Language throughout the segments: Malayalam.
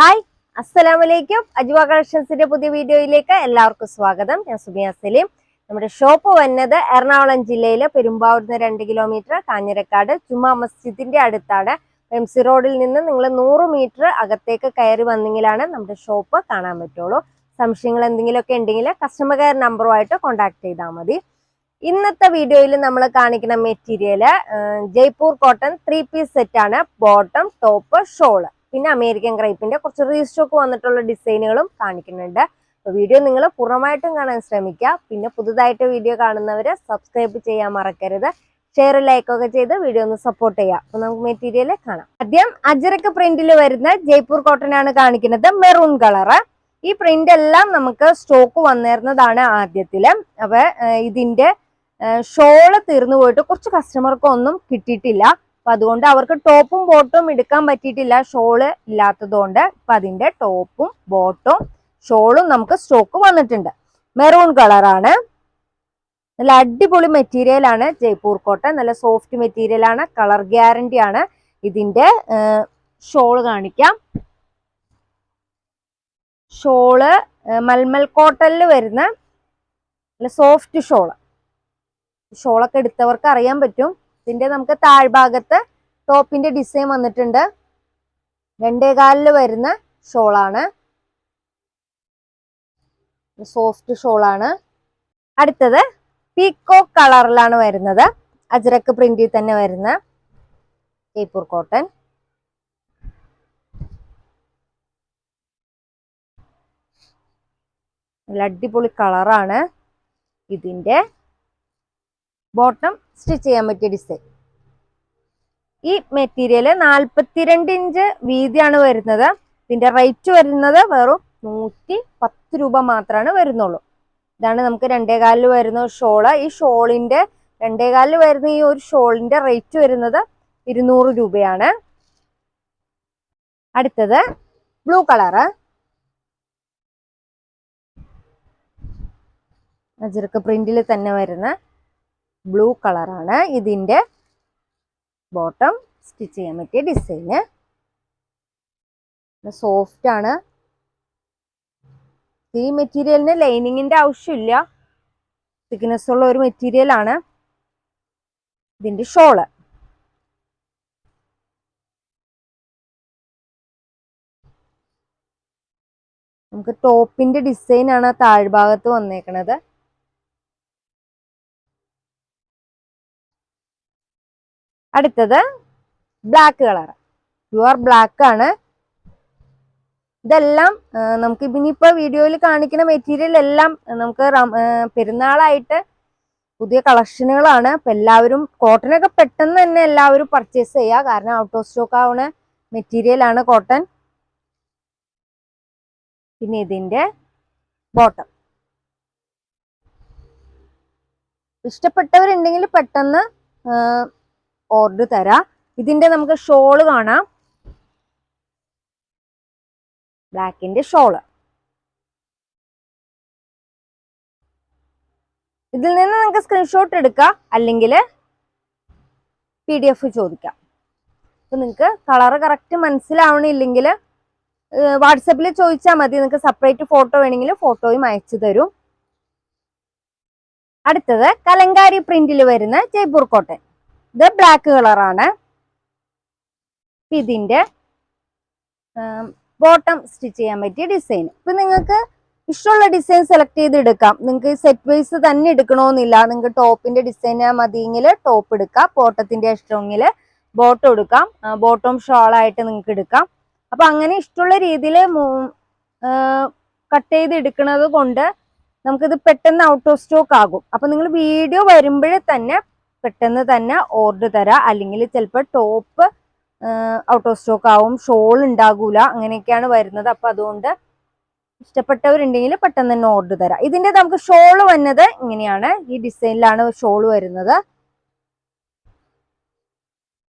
ഹായ് അസ്സലാമലൈക്കും. അജ്വ കളക്ഷൻസിന്റെ പുതിയ വീഡിയോയിലേക്ക് എല്ലാവർക്കും സ്വാഗതം. ഞാൻ സുബിയ സലീം. നമ്മുടെ ഷോപ്പ് വന്നത് എറണാകുളം ജില്ലയിലെ പെരുമ്പാവൂരിന്ന് രണ്ട് കിലോമീറ്റർ കാഞ്ഞിരക്കാട് ചുമ്മാ മസ്ജിദിന്റെ അടുത്താണ്. എം സി റോഡിൽ നിന്ന് നിങ്ങൾ നൂറ് മീറ്റർ അകത്തേക്ക് കയറി വന്നെങ്കിലാണ് നമ്മുടെ ഷോപ്പ് കാണാൻ പറ്റുള്ളൂ. സംശയങ്ങൾ എന്തെങ്കിലുമൊക്കെ ഉണ്ടെങ്കിൽ കസ്റ്റമർ കെയർ നമ്പറുമായിട്ട് കോൺടാക്ട് ചെയ്താൽ മതി. ഇന്നത്തെ വീഡിയോയിൽ നമ്മൾ കാണിക്കുന്ന material Jaipur cotton three piece സെറ്റാണ് ബോട്ടം ടോപ്പ് ഷോൾ പിന്നെ അമേരിക്കൻ ക്രൈപ്പിന്റെ കുറച്ച് റീസ്റ്റോക്ക് വന്നിട്ടുള്ള ഡിസൈനുകളും കാണിക്കുന്നുണ്ട്. വീഡിയോ നിങ്ങൾ പൂർണമായിട്ടും കാണാൻ ശ്രമിക്കുക. പിന്നെ പുതുതായിട്ട് വീഡിയോ കാണുന്നവര് സബ്സ്ക്രൈബ് ചെയ്യാൻ മറക്കരുത്. ഷെയർ ലൈക്ക് ഒക്കെ ചെയ്ത് വീഡിയോ ഒന്ന് സപ്പോർട്ട് ചെയ്യാം അപ്പൊ നമുക്ക് മെറ്റീരിയൽ കാണാം. ആദ്യം അജരക്ക് പ്രിന്റിൽ വരുന്ന ജയ്പൂർ കോട്ടൺ ആണ് കാണിക്കുന്നത്. മെറൂൺ കളറ് ഈ പ്രിന്റ് എല്ലാം നമുക്ക് സ്റ്റോക്ക് വന്നിരുന്നതാണ് ആദ്യത്തിൽ. അപ്പൊ ഇതിന്റെ ഷോൾ തീർന്നു പോയിട്ട് കുറച്ച് കസ്റ്റമർക്കൊന്നും കിട്ടിയിട്ടില്ല. അപ്പൊ അതുകൊണ്ട് അവർക്ക് ടോപ്പും ബോട്ടും എടുക്കാൻ പറ്റിയിട്ടില്ല. ഷോൾ ഇല്ലാത്തതുകൊണ്ട് അപ്പൊ അതിന്റെ ടോപ്പും ബോട്ടും ഷോളും നമുക്ക് സ്റ്റോക്ക് വന്നിട്ടുണ്ട്. മെറൂൺ കളറാണ്. നല്ല അടിപൊളി മെറ്റീരിയൽ ആണ് ജയ്പൂർ കോട്ടൺ. നല്ല സോഫ്റ്റ് മെറ്റീരിയൽ ആണ്. കളർ ഗ്യാരണ്ടി ആണ്. ഇതിന്റെ ഷോൾ കാണിക്കാം. ഷോൾ മൽമൽ കോട്ടണിൽ വരുന്ന സോഫ്റ്റ് ഷോൾ. ഷോളൊക്കെ എടുത്തവർക്ക് അറിയാൻ പറ്റും. ഇതിന്റെ നമുക്ക് താഴ്ഭാഗത്ത് ടോപ്പിന്റെ ഡിസൈൻ വന്നിട്ടുണ്ട്. രണ്ടേ രണ്ടേകാലിൽ വരുന്ന ഷോളാണ്. സോഫ്റ്റ് ഷോളാണ്. അടുത്തത് പീക്കോ കളറിലാണ് വരുന്നത്. അജ്രക്ക് പ്രിന്റിൽ തന്നെ വരുന്ന ജയ്പൂർ കോട്ടൺ. നല്ല അടിപൊളി കളറാണ് ഇതിന്റെ. ബോട്ടം സ്റ്റിച്ച് ചെയ്യാൻ പറ്റിയ ഡിസൈൻ. ഈ മെറ്റീരിയൽ നാൽപ്പത്തിരണ്ട് ഇഞ്ച് വീതിയാണ് വരുന്നത്. ഇതിന്റെ റേറ്റ് വരുന്നത് വെറും നൂറ്റി പത്ത് രൂപ മാത്രമാണ് വരുന്നുള്ളൂ. ഇതാണ് നമുക്ക് രണ്ടേകാലിൽ വരുന്ന ഷോൾ. ഈ ഷോളിന്റെ രണ്ടേകാലിൽ വരുന്ന ഈ ഒരു ഷോളിന്റെ റേറ്റ് വരുന്നത് ഇരുന്നൂറ് രൂപയാണ്. അടുത്തത് ബ്ലൂ കളറ് അജർക്ക പ്രിന്റിൽ തന്നെ വരുന്ന ബ്ലൂ കളറാണ് ഇതിന്റെ ബോട്ടം. സ്റ്റിച്ച് ചെയ്യാൻ പറ്റിയ ഡിസൈന് സോഫ്റ്റ് ആണ്. ഈ മെറ്റീരിയലിന് ലൈനിങ്ങിന്റെ ആവശ്യമില്ല. തിക്നെസ് ഉള്ള ഒരു മെറ്റീരിയലാണ് ഇതിന്റെ ഷോൾ. നമുക്ക് ടോപ്പിന്റെ ഡിസൈനാണ് താഴ്ഭാഗത്ത് വന്നേക്കണത്. അടുത്തത് ബ്ലാക്ക് കളർ പ്യുവർ ബ്ലാക്ക് ആണ്. ഇതെല്ലാം നമുക്ക് ഇനിയിപ്പോ വീഡിയോയിൽ കാണിക്കുന്ന മെറ്റീരിയൽ എല്ലാം നമുക്ക് പെരുന്നാളായിട്ട് പുതിയ കളക്ഷനുകളാണ് അപ്പൊ എല്ലാവരും കോട്ടനൊക്കെ പെട്ടെന്ന് തന്നെ എല്ലാവരും പർച്ചേസ് ചെയ്യുക കാരണം ഔട്ട് ഓഫ് സ്റ്റോക്ക് ആവുന്ന മെറ്റീരിയൽ ആണ് കോട്ടൺ പിന്നെ ഇതിന്റെ ബോട്ടം ഇഷ്ടപ്പെട്ടവരുണ്ടെങ്കിൽ പെട്ടെന്ന് ഓർഡർ തരാം. ഇതിന്റെ നമുക്ക് ഷോൾ കാണാം. ബ്ലാക്കിന്റെ ഷോൾ ഇതിൽ നിന്ന് നിങ്ങൾക്ക് സ്ക്രീൻഷോട്ട് എടുക്കാം അല്ലെങ്കിൽ പി ഡി എഫ് ചോദിക്കാം. അപ്പൊ നിങ്ങൾക്ക് കളറ് കറക്റ്റ് മനസ്സിലാവണില്ലെങ്കിൽ വാട്സപ്പിൽ ചോദിച്ചാൽ മതി. നിങ്ങൾക്ക് സെപ്പറേറ്റ് ഫോട്ടോ വേണമെങ്കിൽ ഫോട്ടോയും അയച്ചു തരും. അടുത്തത് കലങ്കാരി പ്രിന്റിൽ വരുന്ന ജയ്പൂർ കോട്ടൺ ഇത് ബ്ലാക്ക് കളറാണ് ഇതിന്റെ ബോട്ടം സ്റ്റിച്ച് ചെയ്യാൻ പറ്റിയ ഡിസൈൻ ഇപ്പൊ നിങ്ങൾക്ക് ഇഷ്ടമുള്ള ഡിസൈൻ സെലക്ട് ചെയ്ത് എടുക്കാം നിങ്ങൾക്ക് സെറ്റ് വൈസ് തന്നെ എടുക്കണമെന്നില്ല. നിങ്ങൾക്ക് ടോപ്പിന്റെ ഡിസൈൻ മതിയെങ്കിൽ ടോപ്പ് എടുക്കാം. ബോട്ടത്തിന്റെ ഇഷ്ടമെങ്കിൽ ബോട്ടം എടുക്കാം. ബോട്ടം ഷോൾ ആയിട്ട് നിങ്ങൾക്ക് എടുക്കാം. അപ്പൊ അങ്ങനെ ഇഷ്ടമുള്ള രീതിയിൽ കട്ട് ചെയ്ത് എടുക്കുന്നത് കൊണ്ട് നമുക്കിത് പെട്ടെന്ന് ഔട്ട് ഓഫ് സ്റ്റോക്ക് ആകും. അപ്പൊ നിങ്ങൾ വീഡിയോ വരുമ്പോഴേ തന്നെ പെട്ടെന്ന് തന്നെ ഓർഡർ തരാം. അല്ലെങ്കിൽ ചിലപ്പോൾ ടോപ്പ് ഔട്ട് ഓഫ് സ്റ്റോക്ക് ആവും ഷോൾ ഉണ്ടാകൂല അങ്ങനെയൊക്കെയാണ് വരുന്നത്. അപ്പം അതുകൊണ്ട് ഇഷ്ടപ്പെട്ടവരുണ്ടെങ്കിൽ പെട്ടെന്ന് തന്നെ ഓർഡർ തരാം. ഇതിന്റെ നമുക്ക് ഷോൾ വന്നത് ഇങ്ങനെയാണ്. ഈ ഡിസൈനിലാണ് ഷോൾ വരുന്നത്.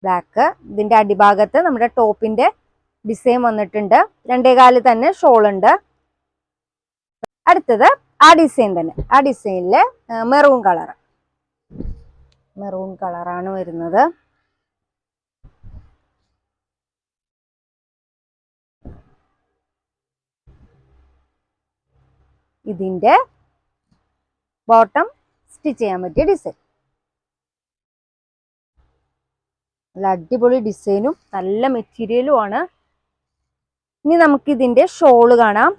ബ്ലാക്ക് ഇതിന്റെ അടിഭാഗത്ത് നമ്മുടെ ടോപ്പിന്റെ ഡിസൈൻ വന്നിട്ടുണ്ട്. രണ്ടേകാൽ തന്നെ ഷോൾ ഉണ്ട്. അടുത്തത് ആ ഡിസൈൻ തന്നെ. ആ ഡിസൈനിൽ മെറൂൺ കളർ മെറൂൺ കളറാണ് വരുന്നത്. ഇതിന്റെ ബോട്ടം സ്റ്റിച്ച് ചെയ്യാൻ പറ്റിയ ഡിസൈൻ. നല്ല അടിപൊളി ഡിസൈനും നല്ല മെറ്റീരിയലും ആണ്. ഇനി നമുക്കിതിന്റെ ഷോൾ കാണാം.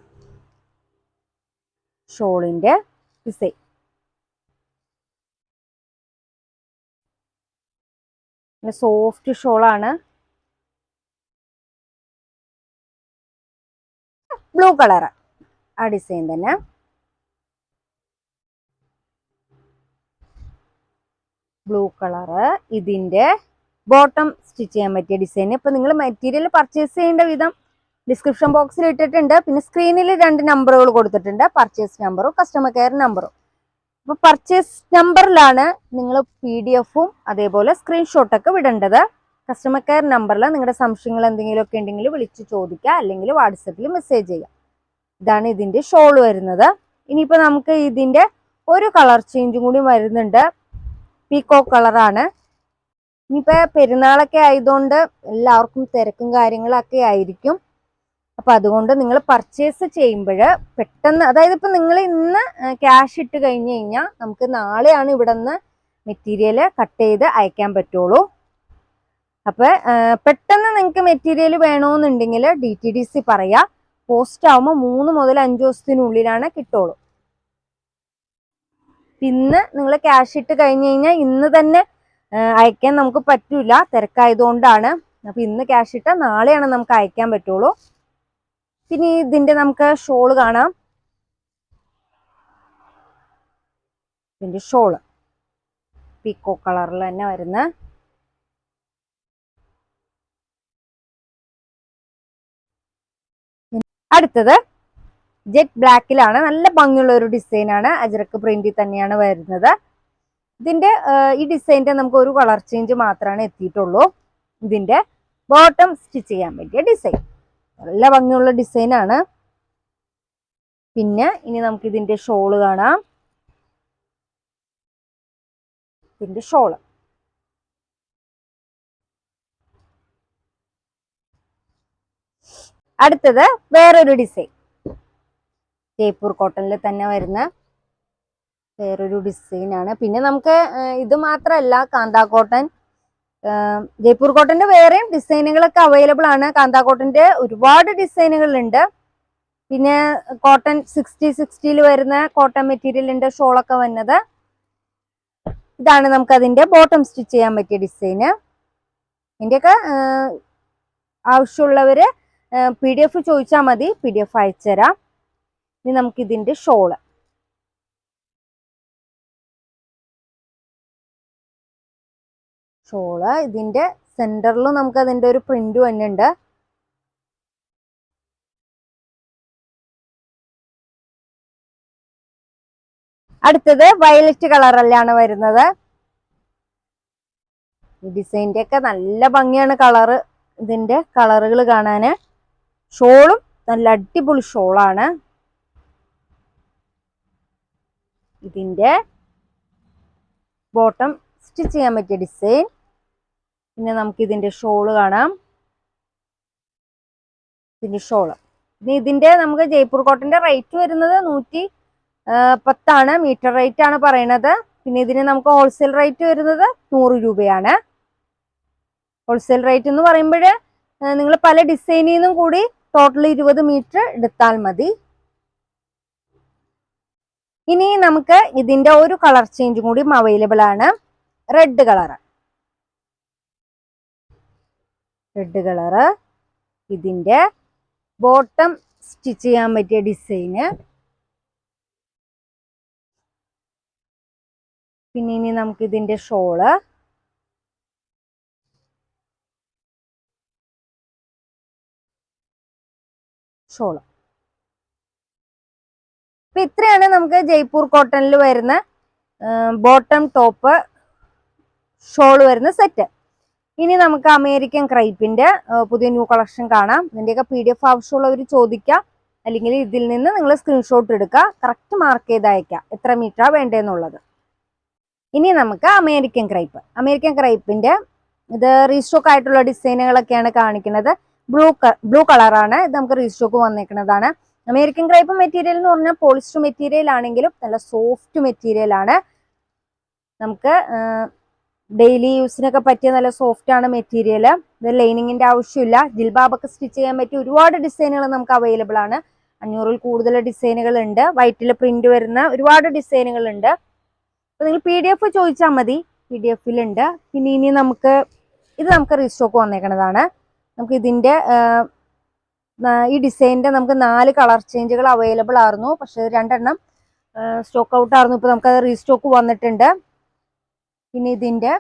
ഷോളിന്റെ ഡിസൈൻ. സോഫ്റ്റ് ഷോളാണ്. ബ്ലൂ കളർ ആ ഡിസൈൻ തന്നെ. ബ്ലൂ കളറ് ഇതിന്റെ ബോട്ടം സ്റ്റിച്ച് ചെയ്യാൻ പറ്റിയ ഡിസൈൻ. ഇപ്പൊ നിങ്ങൾ മെറ്റീരിയൽ പർച്ചേസ് ചെയ്യേണ്ട വിധം ഡിസ്ക്രിപ്ഷൻ ബോക്സിൽ ഇട്ടിട്ടുണ്ട്. പിന്നെ സ്ക്രീനിൽ രണ്ട് നമ്പറുകൾ കൊടുത്തിട്ടുണ്ട്. പർച്ചേസ് നമ്പറും കസ്റ്റമർ കെയർ നമ്പറും അപ്പൊ പർച്ചേസ് നമ്പറിലാണ് നിങ്ങൾ പി ഡി എഫും അതേപോലെ സ്ക്രീൻഷോട്ടൊക്കെ വിടേണ്ടത്. കസ്റ്റമർ കെയർ നമ്പറിൽ നിങ്ങളുടെ സംശയങ്ങൾ എന്തെങ്കിലുമൊക്കെ ഉണ്ടെങ്കിൽ വിളിച്ച് ചോദിക്കുക അല്ലെങ്കിൽ വാട്സപ്പിൽ മെസ്സേജ് ചെയ്യുക ഇതാണ് ഇതിന്റെ ഷോൾ വരുന്നത്. ഇനിയിപ്പോൾ നമുക്ക് ഇതിന്റെ ഒരു കളർ ചേഞ്ചും കൂടി വരുന്നുണ്ട്. പീക്കോ കളറാണ് ഇനിയിപ്പോ പെരുന്നാളൊക്കെ ആയതുകൊണ്ട് എല്ലാവർക്കും തിരക്കും കാര്യങ്ങളൊക്കെ ആയിരിക്കും. അപ്പൊ അതുകൊണ്ട് നിങ്ങൾ പർച്ചേസ് ചെയ്യുമ്പോൾ പെട്ടെന്ന് അതായത് ഇപ്പൊ നിങ്ങൾ ഇന്ന് ക്യാഷ് ഇട്ട് കഴിഞ്ഞു കഴിഞ്ഞാൽ നമുക്ക് നാളെയാണ് ഇവിടെ നിന്ന് മെറ്റീരിയൽ കട്ട് ചെയ്ത് അയക്കാൻ പറ്റുള്ളൂ. അപ്പൊ പെട്ടെന്ന് നിങ്ങൾക്ക് മെറ്റീരിയൽ വേണമെന്നുണ്ടെങ്കിൽ ഡി ടി ഡി സി പറയാ. പോസ്റ്റ് ആവുമ്പോൾ മൂന്ന് മുതൽ അഞ്ച് ദിവസത്തിനുള്ളിലാണ് കിട്ടുള്ളൂ. ഇന്ന് നിങ്ങൾ ക്യാഷ് ഇട്ട് കഴിഞ്ഞു കഴിഞ്ഞാൽ ഇന്ന് തന്നെ അയക്കാൻ നമുക്ക് പറ്റില്ല തിരക്കായതുകൊണ്ടാണ്. അപ്പൊ ഇന്ന് ക്യാഷ് ഇട്ടാൽ നാളെയാണ് നമുക്ക് അയക്കാൻ പറ്റുള്ളൂ. പിന്നെ ഇതിന്റെ നമുക്ക് ഷോൾ കാണാം. ഇതിന്റെ ഷോൾ. പീക്കോ കളറിൽ തന്നെ വരുന്ന അടുത്തത് ജെറ്റ് ബ്ലാക്കിലാണ്. നല്ല ഭംഗിയുള്ള ഒരു ഡിസൈൻ ആണ് അജറക്ക് പ്രിന്റിൽ തന്നെയാണ് വരുന്നത്. ഇതിന്റെ ഈ ഡിസൈനിന്റെ നമുക്ക് ഒരു കളർ ചേഞ്ച് മാത്രമാണ് എത്തിയിട്ടുള്ളൂ. ഇതിന്റെ ബോട്ടം സ്റ്റിച്ച് ചെയ്യാൻ പറ്റിയ ഡിസൈൻ. നല്ല ഭംഗിയുള്ള ഡിസൈൻ ആണ്. പിന്നെ ഇനി നമുക്ക് ഇതിന്റെ ഷോൾ കാണാം. ഇതിന്റെ ഷോൾ അടുത്തത് വേറൊരു ഡിസൈൻ ജയ്പൂർ കോട്ടണിൽ തന്നെ വരുന്ന വേറൊരു ഡിസൈനാണ് പിന്നെ നമുക്ക് ഇത് മാത്രമല്ല കാന്താ കോട്ടൺ ജയ്പൂർ കോട്ടന്റെ വേറെയും ഡിസൈനുകളൊക്കെ അവൈലബിൾ ആണ്. കാന്താ കോട്ടന്റെ ഒരുപാട് ഡിസൈനുകൾ ഉണ്ട് പിന്നെ കോട്ടൺ സിക്സ്റ്റി സിക്സ്റ്റിയിൽ വരുന്ന കോട്ടൺ മെറ്റീരിയലിന്റെ ഷോളൊക്കെ വന്നത്. ഇതാണ് നമുക്ക് അതിന്റെ ബോട്ടം സ്റ്റിച്ച് ചെയ്യാൻ പറ്റിയ ഡിസൈന് ഇതിന്റെയൊക്കെ ആ, ആവശ്യമുള്ളവര് പി ഡി എഫ് ചോദിച്ചാൽ മതി. പി ഡി എഫ് അയച്ചുതരാം. ഇനി നമുക്ക് ഇതിന്റെ ഷോൾ ഷോൾ ഇതിന്റെ സെന്ററിലും നമുക്ക് അതിന്റെ ഒരു പ്രിന്റ് തന്നെ ഉണ്ട് അടുത്തത് വയലറ്റ് കളറല്ലാണ് വരുന്നത്. ഈ ഡിസൈന്റെ ഒക്കെ നല്ല ഭംഗിയാണ് കളറ് ഇതിന്റെ കളറുകൾ കാണാന്. ഷോളും നല്ല അടിപൊളി ഷോളാണ്. ഇതിന്റെ ബോട്ടം സ്റ്റിച്ച് ചെയ്യാൻ പറ്റിയ ഡിസൈൻ പിന്നെ നമുക്ക് ഇതിന്റെ ഷോൾ കാണാം. ഇതിന്റെ ഷോൾ. ഇനി ഇതിന്റെ നമുക്ക് ജയ്പൂർ കോട്ടന്റെ റേറ്റ് വരുന്നത് നൂറ്റി പത്താണ്. മീറ്റർ റേറ്റ് ആണ് പറയണത്. പിന്നെ ഇതിന് നമുക്ക് ഹോൾസെയിൽ റേറ്റ് വരുന്നത് നൂറ് രൂപയാണ്. ഹോൾസെയിൽ റേറ്റ് എന്ന് പറയുമ്പോൾ നിങ്ങൾ പല ഡിസൈനിൽ നിന്നും കൂടി ടോട്ടൽ ഇരുപത് മീറ്റർ എടുത്താൽ മതി. ഇനി നമുക്ക് ഇതിന്റെ ഒരു കളർ ചേഞ്ചും കൂടി അവൈലബിൾ ആണ്. റെഡ് കളർ റെഡ് കളറ് ഇതിന്റെ ബോട്ടം സ്റ്റിച്ച് ചെയ്യാൻ പറ്റിയ ഡിസൈന് പിന്നെ ഇനി നമുക്ക് ഇതിന്റെ ഷോൾ ഷോൾ അപ്പൊ ഇത്രയാണ് നമുക്ക് ജയ്പൂർ കോട്ടണിൽ വരുന്ന ബോട്ടം ടോപ്പ് ഷോൾ വരുന്ന സെറ്റ് ഇനി നമുക്ക് അമേരിക്കൻ ക്രൈപ്പിന്റെ പുതിയ ന്യൂ കളക്ഷൻ കാണാം. ഇതിന്റെയൊക്കെ പി ഡി എഫ് ആവശ്യമുള്ളവർ ചോദിക്കാം. അല്ലെങ്കിൽ ഇതിൽ നിന്ന് നിങ്ങൾ സ്ക്രീൻഷോട്ട് എടുക്കുക. കറക്റ്റ് മാർക്ക് ചെയ്ത് അയക്കുക എത്ര മീറ്ററാണ് വേണ്ടതെന്നുള്ളത് ഇനി നമുക്ക് അമേരിക്കൻ ക്രൈപ്പ്. അമേരിക്കൻ ക്രൈപ്പിന്റെ ഇത് റീസ്റ്റോക്ക് ആയിട്ടുള്ള ഡിസൈനുകളൊക്കെയാണ് കാണിക്കുന്നത്. ബ്ലൂ ബ്ലൂ കളറാണ് ഇത് നമുക്ക് റീസ്റ്റോക്ക് വന്നേക്കുന്നതാണ് അമേരിക്കൻ ക്രൈപ്പ് മെറ്റീരിയൽ എന്ന് പറഞ്ഞാൽ പോളിസ്റ്റർ മെറ്റീരിയൽ ആണെങ്കിലും നല്ല സോഫ്റ്റ് മെറ്റീരിയൽ ആണ്. നമുക്ക് ഡെയിലി യൂസിനൊക്കെ പറ്റിയ നല്ല സോഫ്റ്റ് ആണ് മെറ്റീരിയൽ ഇത് ലൈനിങ്ങിന്റെ ആവശ്യമില്ല. ജിൽബാബൊക്കെ സ്റ്റിച്ച് ചെയ്യാൻ പറ്റിയ ഒരുപാട് ഡിസൈനുകൾ നമുക്ക് അവൈലബിൾ ആണ്. അഞ്ഞൂറിൽ കൂടുതൽ ഡിസൈനുകൾ ഉണ്ട്. വൈറ്റിൽ പ്രിന്റ് വരുന്ന ഒരുപാട് ഡിസൈനുകൾ ഉണ്ട്. അപ്പൊ നിങ്ങൾ പി ഡി എഫ് ചോദിച്ചാൽ മതി. പി ഡി എഫിലുണ്ട് പിന്നെ ഇനി നമുക്ക് ഇത് നമുക്ക് റീസ്റ്റോക്ക് വന്നേക്കണതാണ്. നമുക്ക് ഇതിന്റെ ഈ ഡിസൈനിന്റെ നമുക്ക് നാല് കളർ ചേഞ്ചുകൾ അവൈലബിൾ ആയിരുന്നു. പക്ഷെ രണ്ടെണ്ണം സ്റ്റോക്ക് ഔട്ട് ആയിരുന്നു. ഇപ്പൊ നമുക്ക് റീസ്റ്റോക്ക് വന്നിട്ടുണ്ട്. പിന്നെ ഇതിന്റെ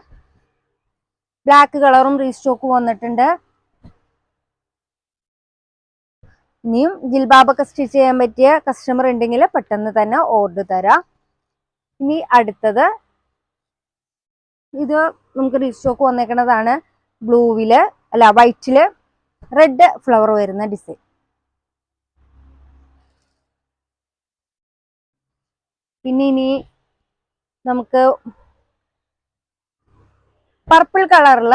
ബ്ലാക്ക് കളറും റീസ്റ്റോക്ക് വന്നിട്ടുണ്ട്. ഇനിയും ജിൽബാബൊക്കെ സ്റ്റിച്ച് ചെയ്യാൻ പറ്റിയ കസ്റ്റമർ ഉണ്ടെങ്കിൽ പെട്ടെന്ന് തന്നെ ഓർഡർ തരാം. ഇനി അടുത്തത് ഇത് നമുക്ക് റീസ്റ്റോക്ക് വന്നേക്കുന്നതാണ് ബ്ലൂവിൽ അല്ല വൈറ്റിൽ റെഡ് ഫ്ലവർ വരുന്ന ഡിസൈൻ പിന്നെ ഇനി നമുക്ക് പർപ്പിൾ കളറിൽ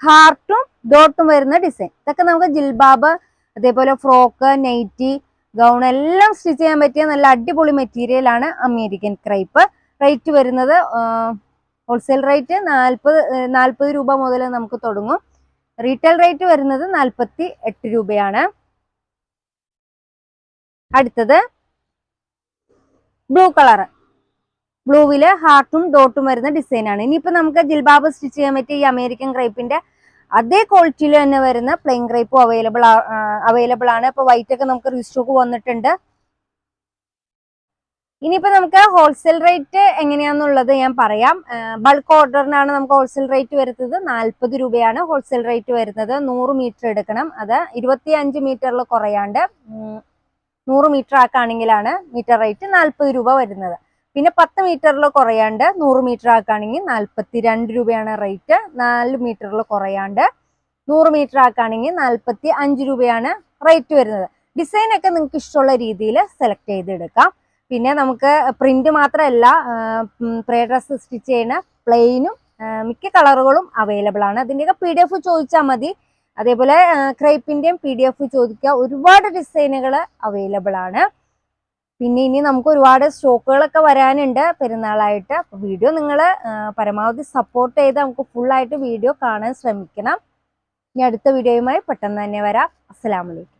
ഹാർട്ടും ഡോട്ടും വരുന്ന ഡിസൈൻ ഇതൊക്കെ നമുക്ക് ജിൽബാബ് അതേപോലെ ഫ്രോക്ക് നൈറ്റി ഗൗൺ എല്ലാം സ്റ്റിച്ച് ചെയ്യാൻ പറ്റിയ നല്ല അടിപൊളി മെറ്റീരിയൽ ആണ് അമേരിക്കൻ ക്രൈപ്പ് റേറ്റ് വരുന്നത് ഹോൾസെയിൽ റേറ്റ് നാൽപ്പത് നാൽപ്പത് രൂപ മുതൽ നമുക്ക് തുടങ്ങും. റീറ്റെയിൽ റേറ്റ് വരുന്നത് നാൽപ്പത്തി എട്ട് രൂപയാണ്. അടുത്തത് ബ്ലൂ കളർ ബ്ലൂവിൽ ഹാർട്ടും ഡോട്ടും വരുന്ന ഡിസൈൻ ആണ്. ഇനിയിപ്പോ നമുക്ക് ജിൽബാബ് സ്റ്റിച്ച് ചെയ്യാൻ പറ്റിയ ഈ അമേരിക്കൻ ക്രൈപ്പിന്റെ അതേ ക്വാളിറ്റിയിൽ തന്നെ വരുന്ന പ്ലെയിൻ ക്രൈപ്പും അവൈലബിൾ അവൈലബിൾ ആണ്. ഇപ്പൊ വൈറ്റ് ഒക്കെ നമുക്ക് റീസ്റ്റോക്ക് വന്നിട്ടുണ്ട്. ഇനിയിപ്പോ നമുക്ക് ഹോൾസെയിൽ റേറ്റ് എങ്ങനെയാന്നുള്ളത് ഞാൻ പറയാം. ബൾക്ക് ഓർഡറിനാണ് നമുക്ക് ഹോൾസെയിൽ റേറ്റ് വരുന്നത് നാൽപ്പത് രൂപയാണ് ഹോൾസെയിൽ റേറ്റ് വരുന്നത്. നൂറ് മീറ്റർ എടുക്കണം. അത് ഇരുപത്തി അഞ്ച് മീറ്ററിൽ കുറയാണ്ട് നൂറ് മീറ്റർ ആക്കാണെങ്കിലാണ് മീറ്റർ റേറ്റ് നാൽപ്പത് രൂപ വരുന്നത്. പിന്നെ പത്ത് മീറ്ററിൽ കുറയാണ്ട് നൂറ് മീറ്റർ ആക്കുകയാണെങ്കിൽ നാൽപ്പത്തി രണ്ട് രൂപയാണ് റേറ്റ് നാല് മീറ്ററിൽ കുറയാണ്ട് നൂറ് മീറ്റർ ആക്കുകയാണെങ്കിൽ നാൽപ്പത്തി അഞ്ച് രൂപയാണ് റേറ്റ് വരുന്നത്. ഡിസൈൻ ഒക്കെ നിങ്ങൾക്ക് ഇഷ്ടമുള്ള രീതിയിൽ സെലക്ട് ചെയ്തെടുക്കാം. പിന്നെ നമുക്ക് പ്രിന്റ് മാത്രമല്ല പ്രേ ഡ്രസ് സ്റ്റിച്ച് ചെയ്യുന്ന പ്ലെയിനും മിക്ക കളറുകളും അവൈലബിൾ ആണ്. അതിന്റെയൊക്കെ പി ഡി എഫ് ചോദിച്ചാൽ മതി. അതേപോലെ ക്രൈപ്പിന്റെയും പി ഡി എഫ് ചോദിക്കുക. ഒരുപാട് ഡിസൈനുകൾ അവൈലബിൾ ആണ്. പിന്നെ ഇനി നമുക്ക് ഒരുപാട് സ്റ്റോക്കുകളൊക്കെ വരാനുണ്ട് പെരുന്നാളായിട്ട്. അപ്പോൾ വീഡിയോ നിങ്ങൾ പരമാവധി സപ്പോർട്ട് ചെയ്ത് നമുക്ക് ഫുൾ ആയിട്ട് വീഡിയോ കാണാൻ ശ്രമിക്കണം. ഇനി അടുത്ത വീഡിയോയുമായി പെട്ടെന്ന് തന്നെ വരാം. അസ്സലാമലൈക്കും